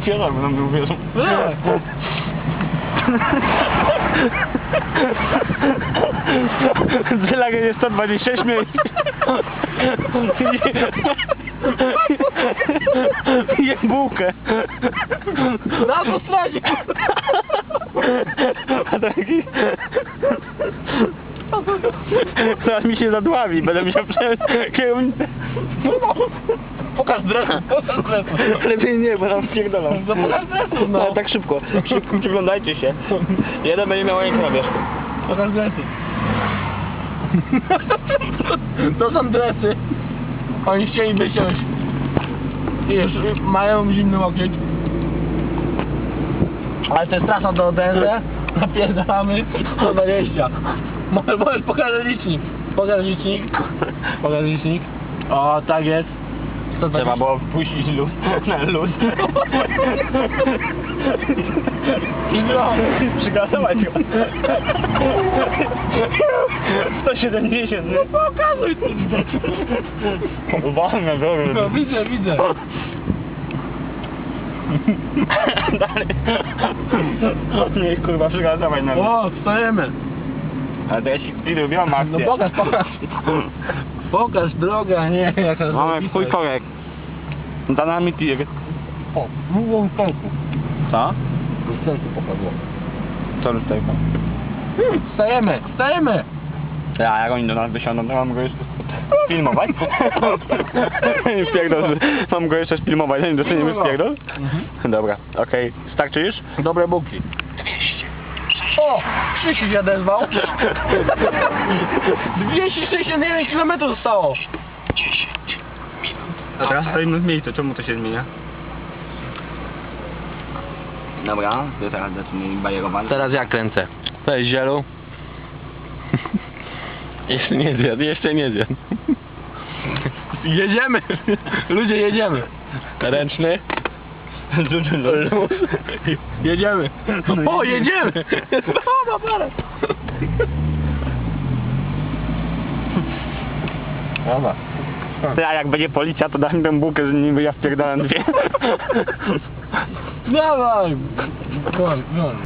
Kierowcy nam nie uwierzą. Zylak jest 126 miejsc. Je bułkę. Na autostradzie! A taki... Zaraz mi się zadławi, będę musiał przejąć kierownicę. Pokaż dres, pokaż dres. Lepiej nie, bo nam wpierdolam. No pokaż dres, no. Ale tak szybko, szybko przyglądajcie się. Jeden będzie miał rękę na wierzchu. Pokaż dresy. To są dresy. Oni chcieli wysiąść. I już mają zimny łokieć. Ale to jest trasa do DNZ. Napierdalamy 120. Możesz, możesz pokażę licznik. Pokaż licznik. Pokaż licznik. O, tak jest. 120. Trzeba było wpuścić luz na luz. No. Przygasować go. 170. No pokazuj to. Wolne, No dobra. widzę, widzę. Dalej. Nie, kurwa, przygasować na luz. O, wstajemy. Ale to ja ci robiłam No akcję. pokaż, pokaż. Pokaż drogę, a nie jaka Mamy chuj korek. Za nami tir. O, mówią w końcu. Co? W końcu pokazło. Co już tutaj? Hmm, Wstajemy, wstajemy. Ja, jak oni do nas wysiądą, to mam go jeszcze filmować. Wpierdol, że mam go jeszcze filmować, zanim dostaniemy wpierdol. Dobra, okej. Starczy już? Dobre buki. O, Krzysiu się odezwał. 261 km zostało. A teraz stoimy w miejscu, czemu to się zmienia? Dobra, to teraz zaczynamy bajerować. Teraz ja kręcę. To jest zielu. Jeszcze nie zjadł, jeszcze nie zjadł. Jedziemy! Ludzie jedziemy! Ręczny. Luz. Jedziemy! O, jedziemy! No, dobra. Dobra. Ty, a jak będzie policja, to dam tę bułkę z nim, ja wpierdalam dwie. Dawaj! Dawaj, dawaj.